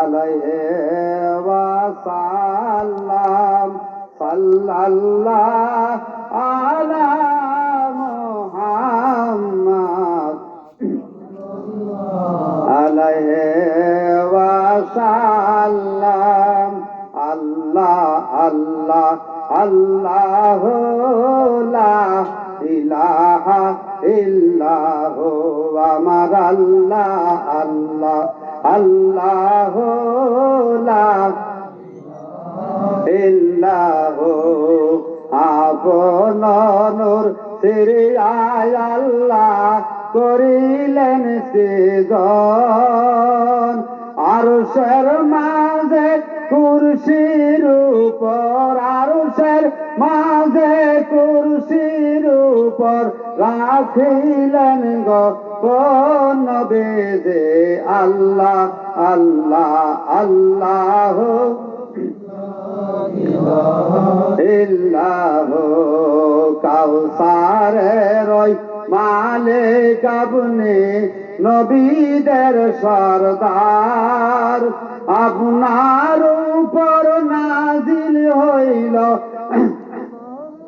আলাইহে ওয়াসাল্লাম সাল্লাল্লাহ আলা মুহাম্মদ আলাইহে ওয়াসাল্লাম। আল্লাহ আল্লাহ আল্লাহ লা ইলাহা ইল্লাহ আমার আল্লাহ আল্লাহ আল্লাহ ইল্লাহ। আপনর শ্রী আল্লাহ করিলেন সে আর শের মাঝে কুরসির উপর আর শের মাঝে কুরসির উপর রাখিলেন গো কোন বেদে আল্লাহ আল্লাহ আল্লাহ। ইল্লাহ কাউসারে রই মালিক আপনি নবীদের সরদার। আপনার উপর নাজিল হইল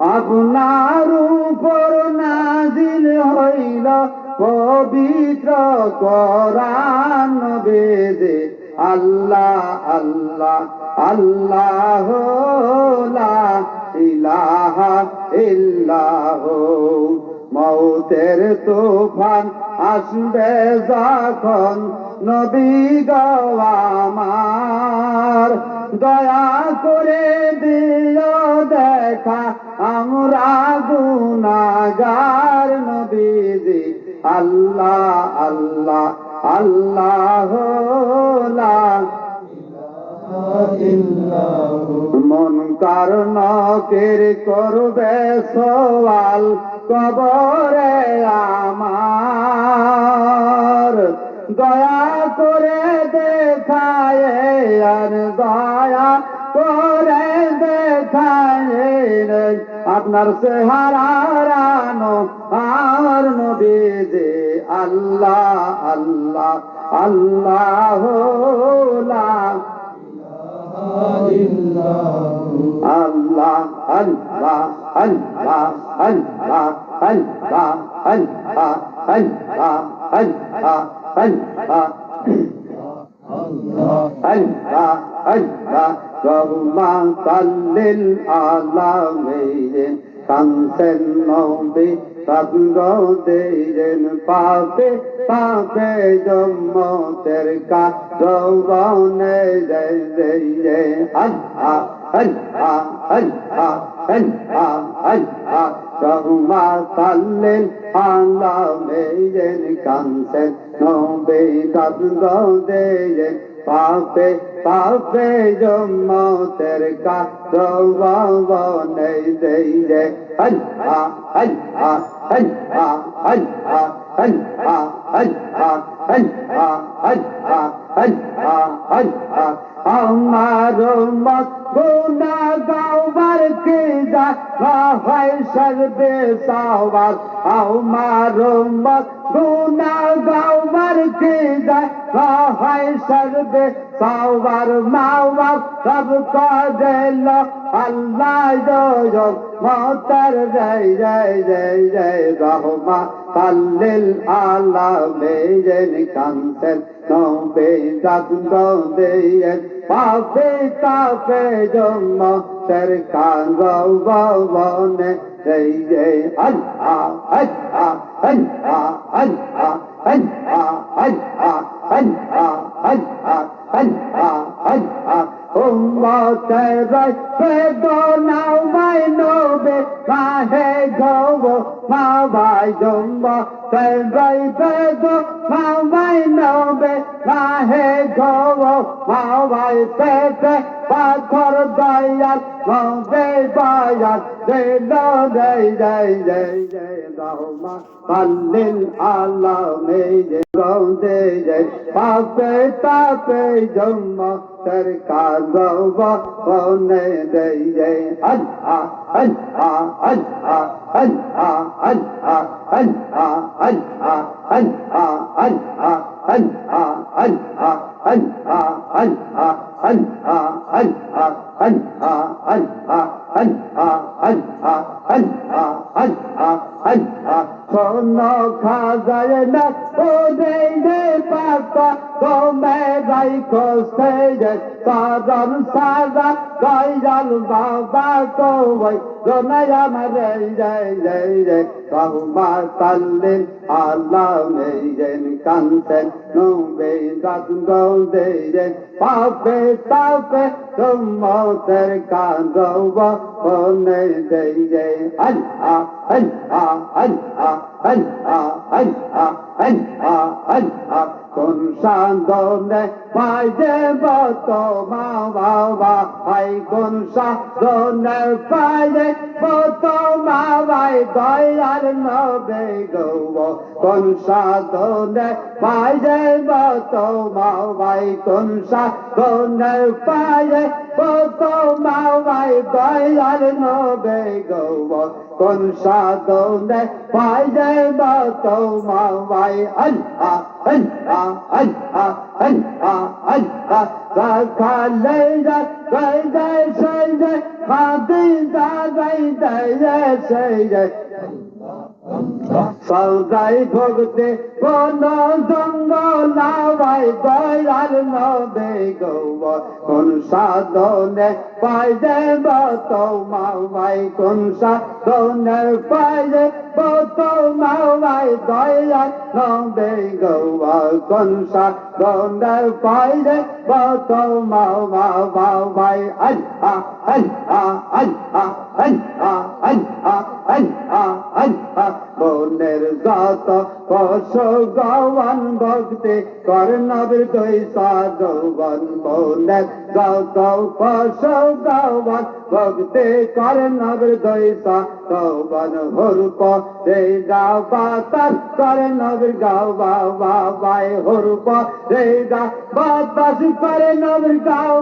আপনার উপর নাজিল হইল পবিত্র কোরআন বেদে। আল্লাহ আল্লাহ আল্লাহ ইলাহা ইল্লাহ। মৌতের তুফান আসবে যখন নবী আমার। দয়া করে দিও দেখা গুনাগার নবীজি। আল্লাহ আল্লাহ আল্লাহ মন কারণকের করবে সওয়াল কবরে আমার। দয়া করে দেখায় আর দয়া করে দেখায় আপনার চেহারানো আর নবী যে আল্লাহ আল্লাহ আল্লাহ লা আল্লাহ আল্লাহ আল্লাহ আল্লাহ আল্লাহ আল্লাহ আল্লাহ আল্লাহ আল্লাহ Allah Allahumma sallil ala meyren Kansen nobi সদগো দেন পাপে পাপে জম্মতের কা যৌবনে জয় জয় জয় হল্লা হল্লা হল্লা হল্লা হল্লা সহুমা সাল্লেন আলা মেজেন কানসেন নবে সদগো দেন পাপে পাপে জম্মতের কা রৌবনে জয় জয় আল্লাহ আল্লাহ আল্লাহ আল্লাহ আল্লাহ আল্লাহ আল্লাহ আল্লাহ আল্লাহ আল্লাহ আমার মত গুনা গাওবার কে যা হয় সর্বে সাওয়ার আমার মত গুনা গাওবার কে যা হয় সর্বে সাওয়ার মাওয়া সব কাজল আল্লাহ জয় মতার জয় জয় জয় জয়, রহমা পাল্লিল আলামিন কান্তেন নবে জাতঙ্গ দেয়েন পাপে তাপে জন্ম তের কাঙ্গ বনে জয় জয় আল্লাহ আল্লাহ আল্লাহ আল্লাহ আল্লাহ আল্লাহ আল্লাহ আল্লাহ আল্লাহ আল্লাহ উম্মতের বেদনাও মাই নবে কাহে গব, মা ভাই জম্ব। তেরাই বেদ মা ভাই নবে কাহে গব, মা ভাই পেতে পাথর দয়াল নবে বায়াল দে জয় জয় জয় জয় রহমা পাল্লিল আলামে যে গৌদে জয় পাপে তাপে জম্ম তের কাগব বনে দেই জয় আল্লাহ আল্লাহ আল্লাহ আল্লাহ আল্লাহ আল্লাহ আল্লাহ আল্লাহ আল্লাহ কখনো খাজায় না ও দেই দে পাপা তোমায় রাইখো সেই করম সাজা কইরাল বাবা তো ওই জনায়া মারে জয় জয় জয় রহমা তাল্লিন আল্লাহ মেরেন কান্তেন নবে দাদুদ দেরে পাপে তাপে তোমাদের কাঁদব মনে দেরে হল আ হল আ হল আ হল আ হল আ anh à anh à con san don ne pai de ba tô ma va va ai con san don ne pai de ba tô ma vai dai la de no be go wo con san don ne pai de ba tô ma vai con san don ne pai de ba tô ma vai dai la de no be go wo কোন সাদনে ফায়দে বা তোমা ভাই আল্লাহ আল্লাহ আল্লাহ আল্লাহ আল্লাহ রাখালে রাখালে সাইদে খাদি দাদাই দায়ে সাইদে সজাই ভগতে কোন জঙ্গল away Dayal নবে গৌব কোন সাধনে পাইলে বত মাওয়াই কোন সাধনে পাইলে বত মাওয়াই দয়াল নবে গৌব কোন সাধনে পাইলে বত মাওয়া মাওয়াই আই আ আই আ আই আ আই আ আই আ আই আ মনের যত কষ গওয়ান ভক্তি কর্ণবের দুই সাধবন মনের যত কষ গওয়ান ভক্তে করণব দৈসা কৌবন হরুপ। রে গা বাতাস করণব গাও বাবা বাই হরুপ। রে গা বাতাস করণব গাও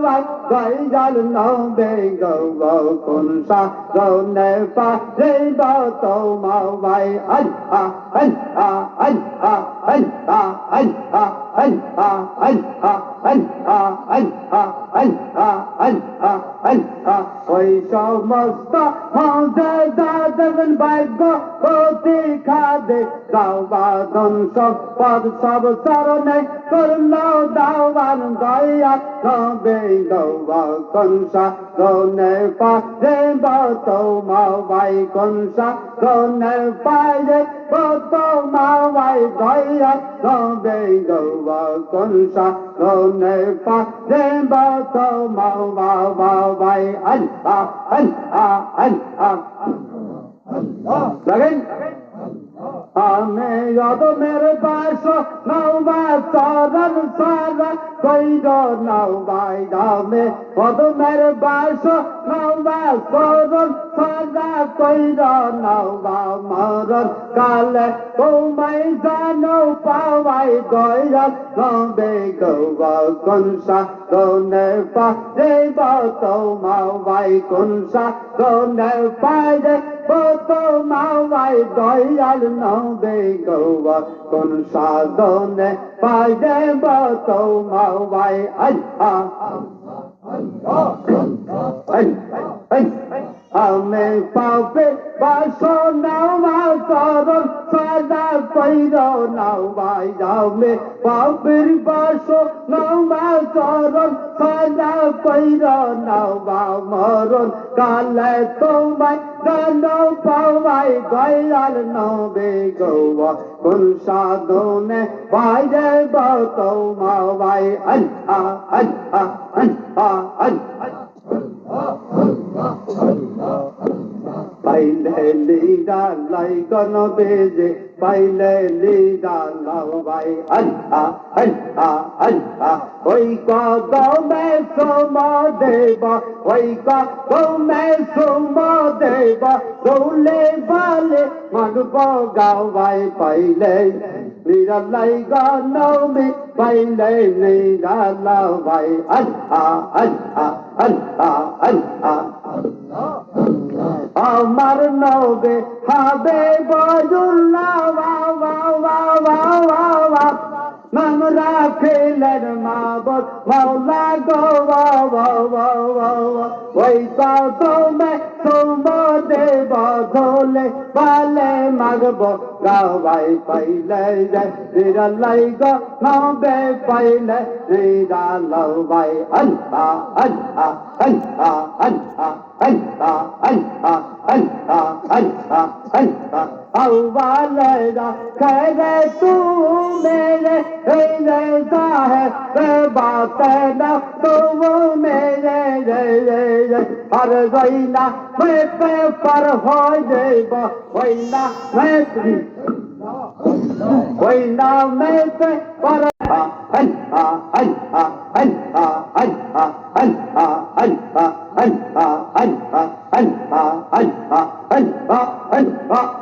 বাই জাল নাও বে গৌ গৌ কুনসা। গৌ নে পা রে দা তো মাও বাই হল আ হল আ হল আ হল আ হল আ ওই সমস্ত হজেদারের ভাগ্য প্রতীক্ষা দে দাওবাদন সব পদ সব চরণে করল দাওবান দয়া তবে দৌবা কনসা দনে পাশে বা তোমা বাই কনসা দনে পায়ে কত মাওয়াই ধৈয়া রবে গৌবা কনসা রনে পা দে বত মাওয়া বাবাই আল্লাহ আল্লাহ আল্লাহ আল্লাহ লাগেন আমি অদমের পাশ নৌবা সারন সারা কইর নৌবাই আমি অদমের পাশ নৌবা সরন সারা কইর নৌবা মরন কালে কৌমাই জানো, পাওয়াই গইরন নবে গৌবা কনসা রনে পা, দেব তোমা বাই কনসা রনে পাই দেব তো মামাই দয়াল নৌ দে গৌবা কোন সাধনে পাই দেব তো মামাই আল্লাহ আল্লাহ আল্লাহ আল্লাহ আমি পাবে বাসনা চরণ সদা কইর নাও ভাই যাবে পাপের বাস নৌমা চরণ সদা কইর নাও বা মরণ। কালে তোমায় গান পাওয়াই গয়াল নবে গৌবা। কোন সাধনে পাইরে বত মাওয়াই আল্লাহ আল্লাহ আল্লাহ আল্লাহ পাইলে লিডা লাই গন বেজে পাইলে লিডা লাও ভাই আল্লাহ আল্লাহ আল্লাহ ওই কদমে সোম দেব ওই কদমে সোম দেব দৌলে বালে মাগব গাও ভাই পাইলে। লিডা লাই গন মে পাইলে লিডা লাও ভাই আল্লাহ আল্লাহ আল্লাহ আল্লাহ আমার নবে হবে বজুল্লাহ নাম মা মাবত মৌলা গো ওই কত মে তোমাদের বদলে পালে মাগব। গাওয়াই পাইলে যায় বিরালাই গো খাবে পাইলে বিরালাও ভাই আল্লাহ আল্লাহ আল্লাহ আল্লাহ আল্লাহ আল্লাহ আল্লাহ আল্লাহ আল্লাহ। আল্লাহ খেলে তু মেরে হেলে যাহে, রে বাত না তু মেরে রে রে রে। আর রইনা মে পে পার হয়ে বা হইনা Quên đau mê phê qua lô à anh à anh à anh à anh à anh à anh à anh à anh à anh à anh à anh à anh à anh à